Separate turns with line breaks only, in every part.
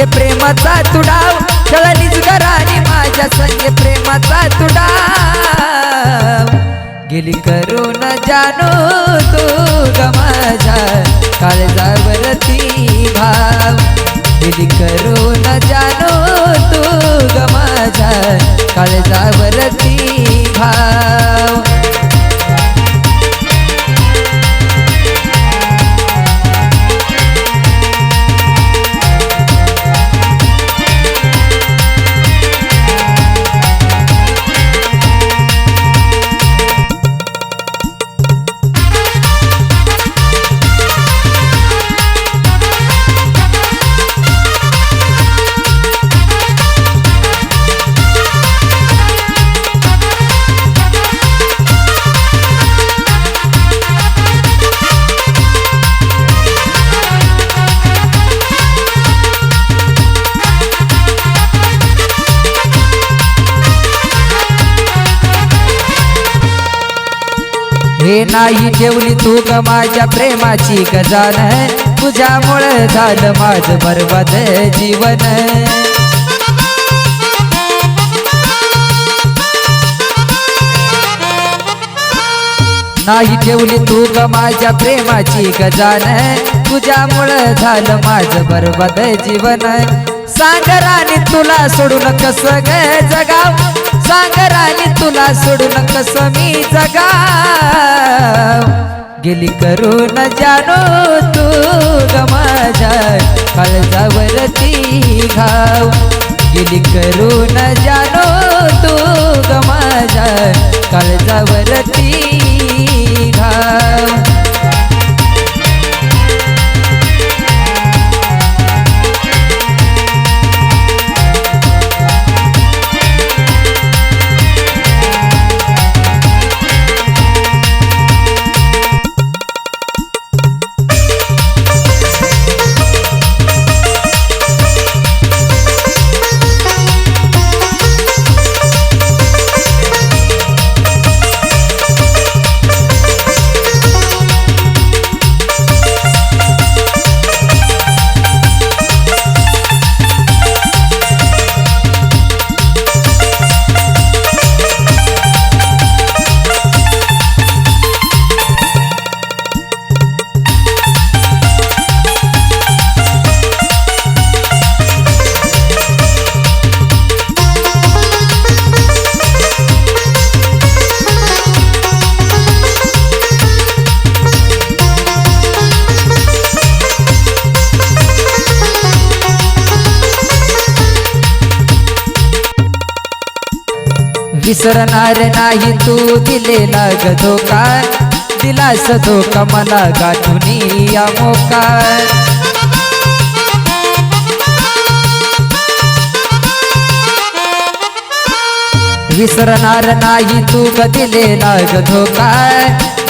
संगे प्रेमाचा तुडाव. खेळलीच घराने माझ्या संगे प्रेमाचा तुडाव. गेली करून जानो तू ग माझ्या काळजावरती भाव. गेली करून जानो तू ग माझ्या काळजावरती भाव. हे नाही ठेवली तू ग माझ्या प्रेमाची गजान. तुझ्यामुळे झालं माझं बरबाद जीवन. नाही ठेवली तू ग माझ्या प्रेमाची गजान. तुझ्यामुळं झालं माझं बरबाद जीवन. सागराने तुला सोडून कस ग जगाव? सागराने तुला सोडून कस मी जगा गेली करून जानो तू ग माझ्या काळजावरती घाव. गेली करून जानो तू ग माझ्या काळजावरती घाव. विसरणार नाही तू दिलेला ग धोका दिलास धोका मला गाठून या मोका विसरणार नाही तू ग दिलेला ग धोका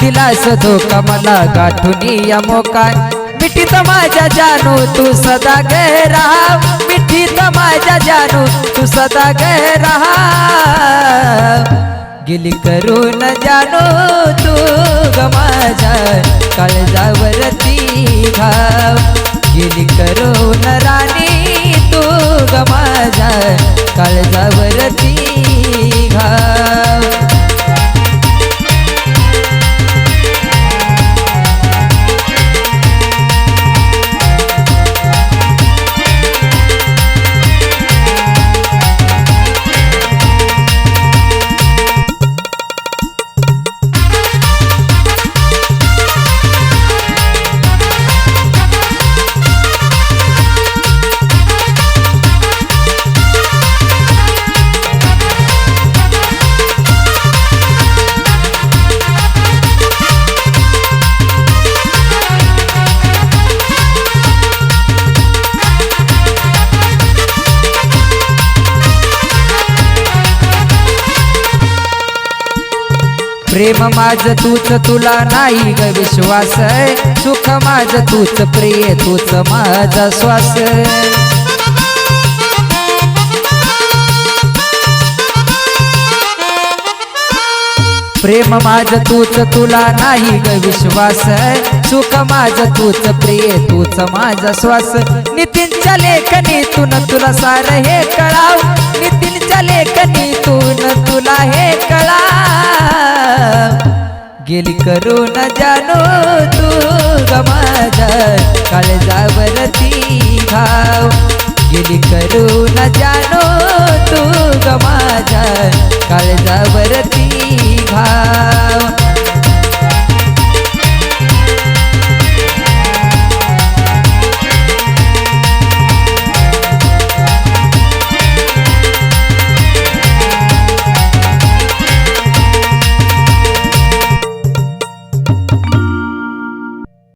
दिलास धोका मला गाठून या मोका मिठीत माझ्या जानू तू सदा ग राहा मिठीत माझ्या जानू तू सदा ग राहा गेली करून जानो तू ग माझ्या काळजावरती घाव गेली करून राणी तू ग माझ्या काळजावरती प्रेम माझ तूच तुला नाही ग विश्वास सुख माझ तूच प्रिय तूच माझा श्वास प्रेम माझ तूच तुला नाही ग विश्वास सुख माझ तूच प्रिय तूच माझ श्वास नितीनच्या लेखनीतून तुला सार हे कळाव. नितीनच्या लेखनीतून तुला हे कळा गेली करून जानो तू गमाजर काळजावरती घाव. गेली करून जानो तू